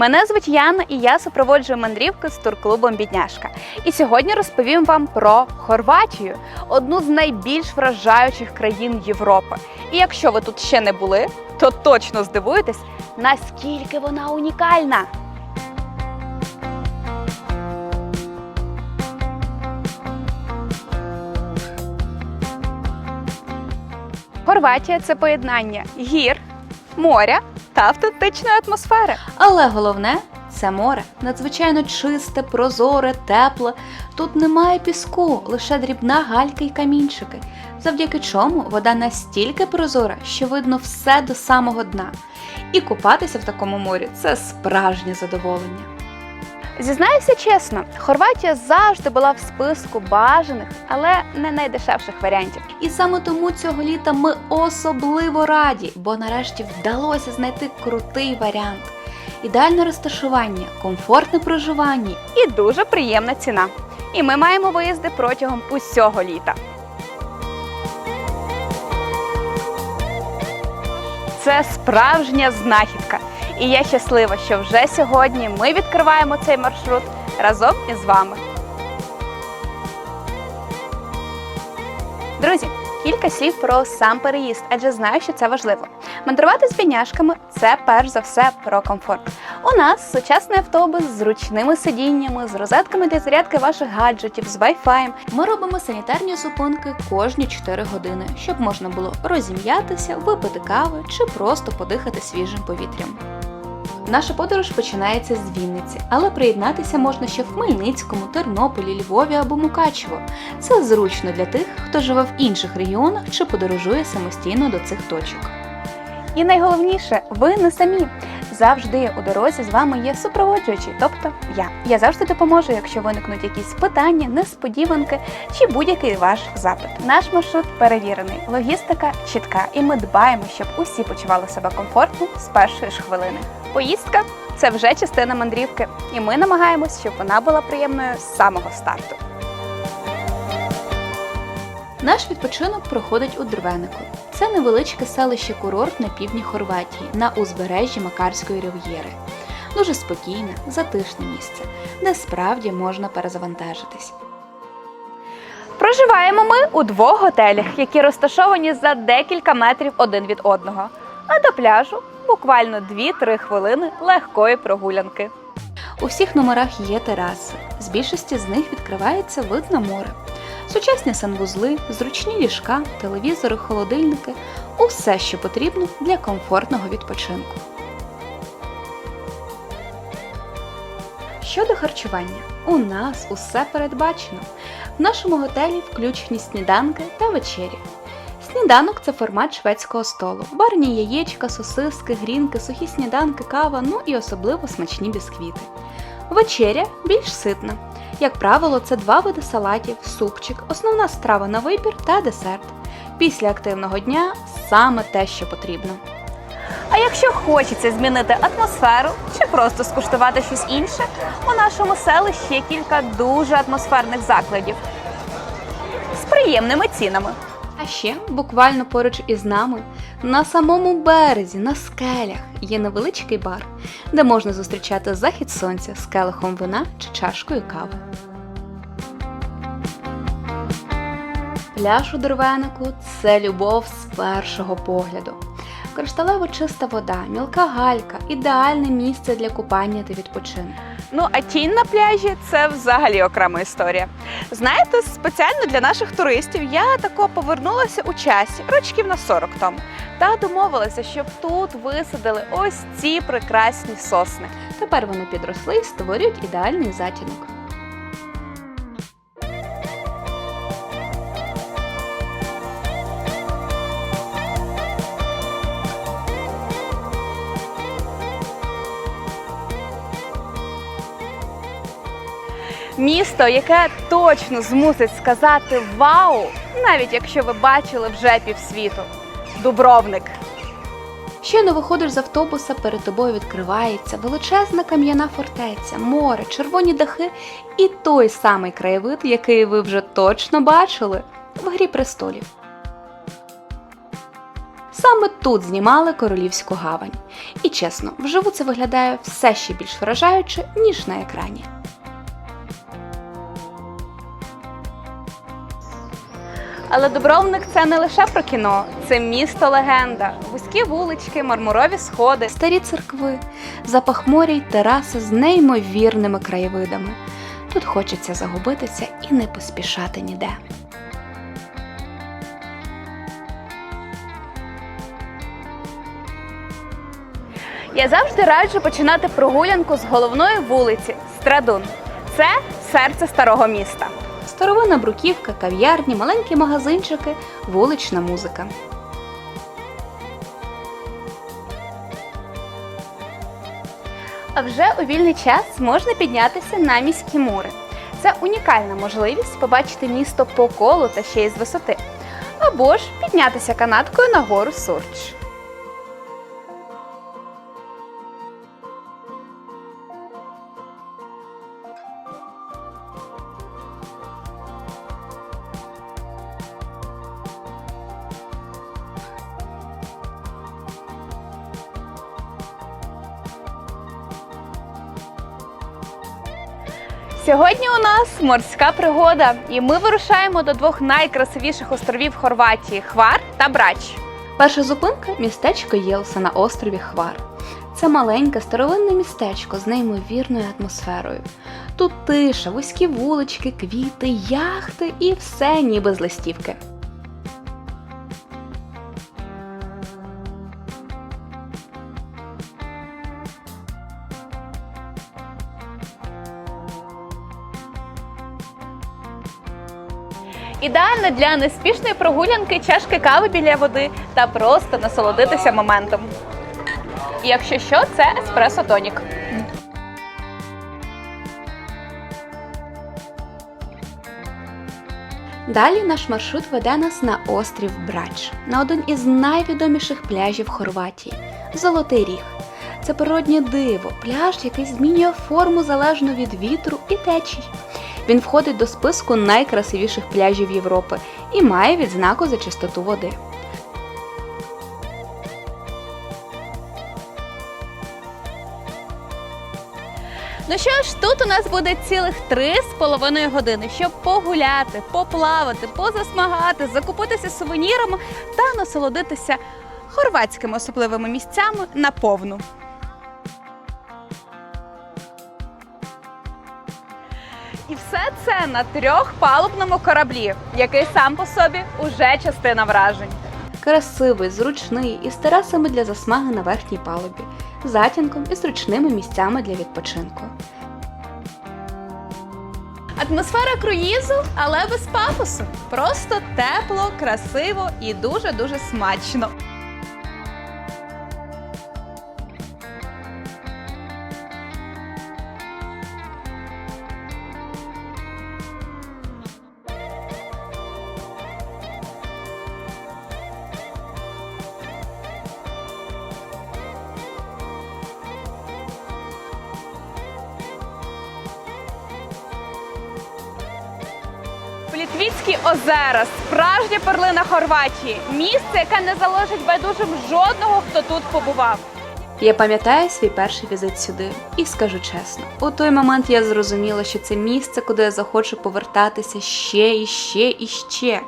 Мене звуть Яна і я супроводжую мандрівки з турклубом Бідняшка. І сьогодні розповім вам про Хорватію, одну з найбільш вражаючих країн Європи. І якщо ви тут ще не були, то точно здивуєтесь, наскільки вона унікальна. Хорватія це поєднання гір, моря та автентичної атмосфери. Але головне це море. Надзвичайно чисте, прозоре, тепле. Тут немає піску, лише дрібна галька й камінчики, завдяки чому вода настільки прозора, що видно все до самого дна. І купатися в такому морі це справжнє задоволення. Зізнаюся чесно, Хорватія завжди була в списку бажаних, але не найдешевших варіантів. І саме тому цього літа ми особливо раді, бо нарешті вдалося знайти крутий варіант. Ідеальне розташування, комфортне проживання і дуже приємна ціна. І ми маємо виїзди протягом усього літа. Це справжня знахідка. І я щаслива, що вже сьогодні ми відкриваємо цей маршрут разом із вами. Друзі, кілька слів про сам переїзд, адже знаю, що це важливо. Мандрувати з бідняшками це перш за все про комфорт. У нас сучасний автобус з зручними сидіннями, з розетками для зарядки ваших гаджетів, з Wi-Fi. Ми робимо санітарні зупинки кожні 4 години, щоб можна було розім'ятися, випити кави чи просто подихати свіжим повітрям. Наша подорож починається з Вінниці, але приєднатися можна ще в Хмельницькому, Тернополі, Львові або Мукачево. Це зручно для тих, хто живе в інших регіонах чи подорожує самостійно до цих точок. І найголовніше, ви не самі. Завжди у дорозі з вами є супроводжуючий, тобто я. Я завжди допоможу, якщо виникнуть якісь питання, несподіванки чи будь-який ваш запит. Наш маршрут перевірений, логістика чітка, і ми дбаємо, щоб усі почували себе комфортно з першої ж хвилини. Поїздка це вже частина мандрівки, і ми намагаємось, щоб вона була приємною з самого старту. Наш відпочинок проходить у Дрвенику. Це невеличке селище курорт на півдні Хорватії на узбережжі Макарської рив'єри. Дуже спокійне, затишне місце, де справді можна перезавантажитись. Проживаємо ми у двох готелях, які розташовані за декілька метрів один від одного. А до пляжу буквально 2-3 хвилини легкої прогулянки. У всіх номерах є тераси. З більшості з них відкривається вид на море. Сучасні санвузли, зручні ліжка, телевізори, холодильники усе, що потрібно для комфортного відпочинку. Щодо харчування, у нас усе передбачено. В нашому готелі включені сніданки та вечері. Сніданок це формат шведського столу. Барні яєчка, сосиски, грінки, сухі сніданки, кава, ну і особливо смачні бісквіти. Вечеря більш ситна. Як правило, це два види салатів, супчик, основна страва на вибір та десерт. Після активного дня саме те, що потрібно. А якщо хочеться змінити атмосферу чи просто скуштувати щось інше, у нашому селищі є кілька дуже атмосферних закладів з приємними цінами. А ще буквально поруч із нами, на самому березі, на скелях, є невеличкий бар, де можна зустрічати захід сонця з келихом вина чи чашкою кави. Пляж у Дервенику це любов з першого погляду. Кришталево чиста вода, мілка галька, ідеальне місце для купання та відпочинку. Ну а тінь на пляжі це взагалі окрема історія. Знаєте, спеціально для наших туристів я тако повернулася у часі, рочків на 40 тому, та домовилася, щоб тут висадили ось ці прекрасні сосни. Тепер вони підросли і створюють ідеальний затінок. Місто, яке точно змусить сказати вау, навіть якщо ви бачили вже півсвіту. Дубровник. Щойно виходиш з автобуса, перед тобою відкривається величезна кам'яна фортеця, море, червоні дахи і той самий краєвид, який ви вже точно бачили в грі престолів. Саме тут знімали королівську гавань. І чесно, вживу це виглядає все ще більш вражаюче, ніж на екрані. Але Дубровник це не лише про кіно, це місто легенда, вузькі вулички, мармурові сходи, старі церкви, запах моря й тераси з неймовірними краєвидами. Тут хочеться загубитися і не поспішати ніде. Я завжди раджу починати прогулянку з головної вулиці Страдун. Це серце старого міста. Старовинна бруківка, кав'ярні, маленькі магазинчики, вулична музика. А вже у вільний час можна піднятися на міські мури. Це унікальна можливість побачити місто по колу та ще й з висоти. Або ж піднятися канаткою на гору Сурч. Сьогодні у нас морська пригода, і ми вирушаємо до двох найкрасивіших островів Хорватії Хвар та Брач. Перша зупинка містечко Єлса на острові Хвар. Це маленьке старовинне містечко з неймовірною атмосферою. Тут тиша, вузькі вулички, квіти, яхти і все ніби з листівки. Ідеально для неспішної прогулянки, чашки кави біля води та просто насолодитися моментом. І Якщо що, це еспресо тонік. Далі наш маршрут веде нас на острів Брач, на один із найвідоміших пляжів Хорватії Золотий Ріг. Це природнє диво, пляж, який змінює форму залежно від вітру і течій. Він входить до списку найкрасивіших пляжів Європи і має відзнаку за чистоту води. Ну що ж, тут у нас буде цілих три з половиною години, щоб погуляти, поплавати, позасмагати, закупитися сувенірами та насолодитися хорватськими особливими місцями наповну. Це на трьохпалубному кораблі, який сам по собі уже частина вражень. Красивий, зручний і з терасами для засмаги на верхній палубі, затінком і зручними місцями для відпочинку. Атмосфера круїзу, але без пафосу. Просто тепло, красиво і дуже-дуже смачно. Плітвіцькі озера, справжня перлина Хорватії, місце, яке не залежить байдужим жодного, хто тут побував. Я пам'ятаю свій перший візит сюди і скажу чесно, у той момент я зрозуміла, що це місце, куди я захочу повертатися ще і ще і ще.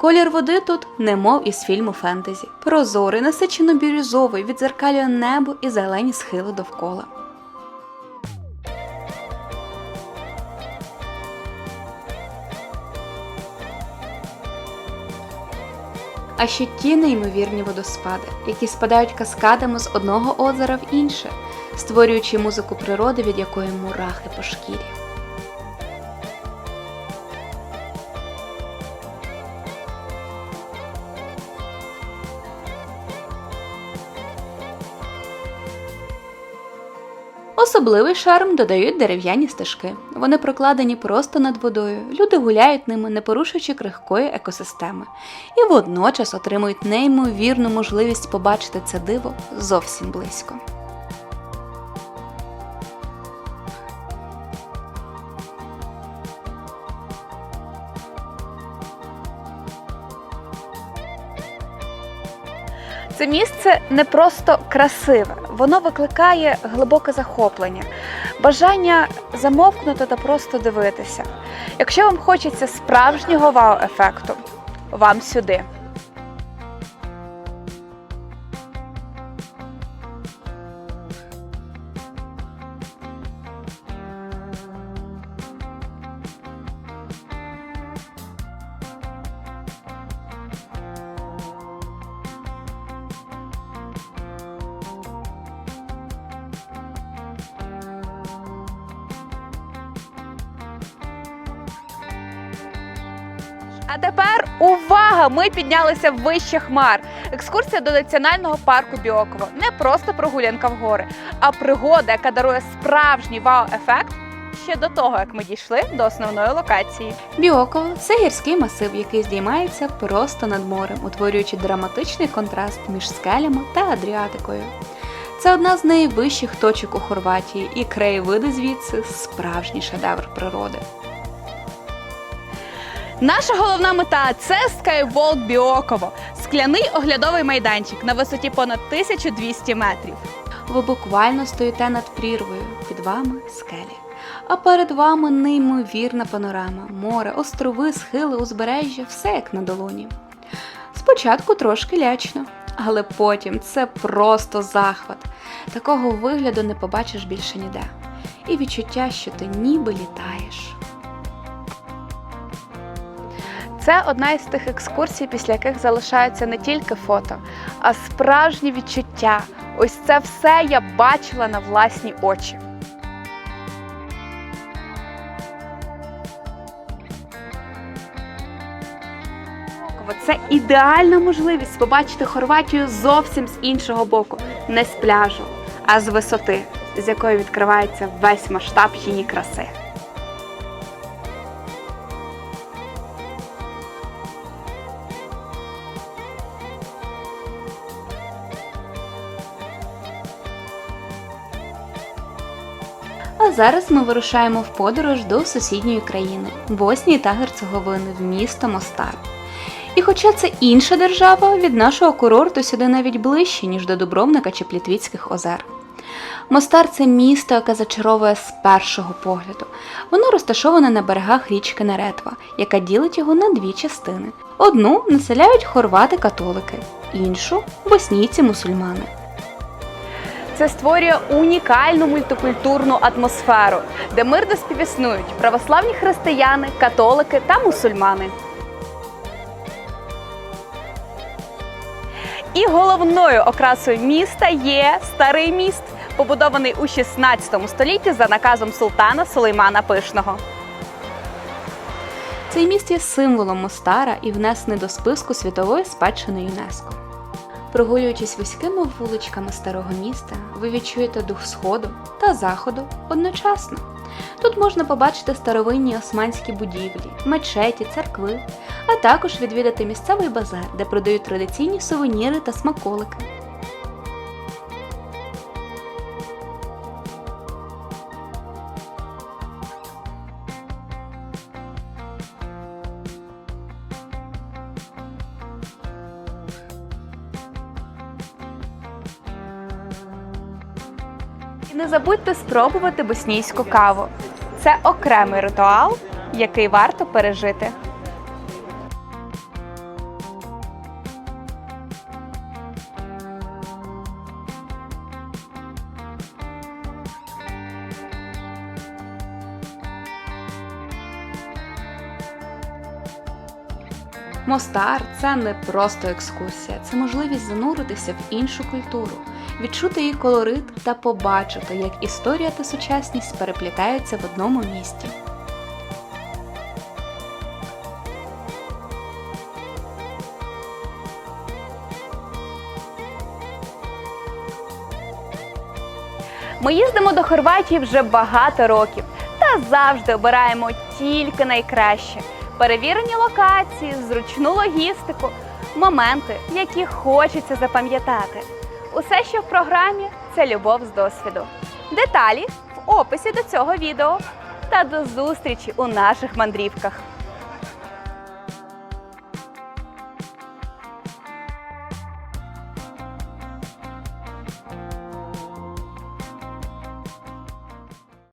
Колір води тут немов із фільму фентезі. Прозорий, насичено бірюзовий, відзеркалює небо і зелені схили довкола. А ще ті неймовірні водоспади, які спадають каскадами з одного озера в інше, створюючи музику природи, від якої мурахи по шкірі. Особливий шарм додають дерев'яні стежки. Вони прокладені просто над водою. Люди гуляють ними, не порушуючи крихкої екосистеми, і водночас отримують неймовірну можливість побачити це диво зовсім близько. Це місце не просто красиве, воно викликає глибоке захоплення, бажання замовкнути та просто дивитися. Якщо вам хочеться справжнього вау-ефекту, вам сюди. А тепер увага! Ми піднялися вище хмар. Екскурсія до національного парку Біоково не просто прогулянка в гори, а пригода, яка дарує справжній вау-ефект ще до того, як ми дійшли до основної локації. Біоково це гірський масив, який здіймається просто над морем, утворюючи драматичний контраст між скелями та Адріатикою. Це одна з найвищих точок у Хорватії, і краєвиди звідси справжній шедевр природи. Наша головна мета це Skywalk Біоково, скляний оглядовий майданчик на висоті понад 1200 метрів. Ви буквально стоїте над прірвою, під вами скелі. А перед вами неймовірна панорама, море, острови, схили, узбережжя, все як на долоні. Спочатку трошки лячно, але потім це просто захват. Такого вигляду не побачиш більше ніде. І відчуття, що ти ніби літаєш. Це одна із тих екскурсій, після яких залишаються не тільки фото, а справжні відчуття. Ось це все я бачила на власні очі. Це ідеальна можливість побачити Хорватію зовсім з іншого боку, не з пляжу, а з висоти, з якої відкривається весь масштаб її краси. А зараз ми вирушаємо в подорож до сусідньої країни Боснії та Герцеговини в місто Мостар. І хоча це інша держава, від нашого курорту сюди навіть ближче, ніж до Дубровника чи Плітвіцьких озер. Мостар це місто, яке зачаровує з першого погляду. Воно розташоване на берегах річки Неретва, яка ділить його на дві частини. Одну населяють хорвати-католики, іншу боснійці-мусульмани. Це створює унікальну мультикультурну атмосферу, де мирно співіснують православні християни, католики та мусульмани. І головною окрасою міста є старий міст, побудований у 16 столітті за наказом султана Сулеймана Пишного. Цей міст є символом Мостара і внесений до списку світової спадщини ЮНЕСКО. Прогулюючись вузькими вуличками старого міста, ви відчуєте дух сходу та заходу одночасно. Тут можна побачити старовинні османські будівлі, мечеті, церкви, а також відвідати місцевий базар, де продають традиційні сувеніри та смаколики. Не забудьте спробувати боснійську каву. Це окремий ритуал, який варто пережити. Мостар це не просто екскурсія, це можливість зануритися в іншу культуру, відчути її колорит та побачити, як історія та сучасність переплітаються в одному місті. Ми їздимо до Хорватії вже багато років та завжди обираємо тільки найкраще. Перевірені локації, зручну логістику, моменти, які хочеться запам'ятати. Усе, що в програмі, це любов з досвіду. Деталі в описі до цього відео. Та до зустрічі у наших мандрівках.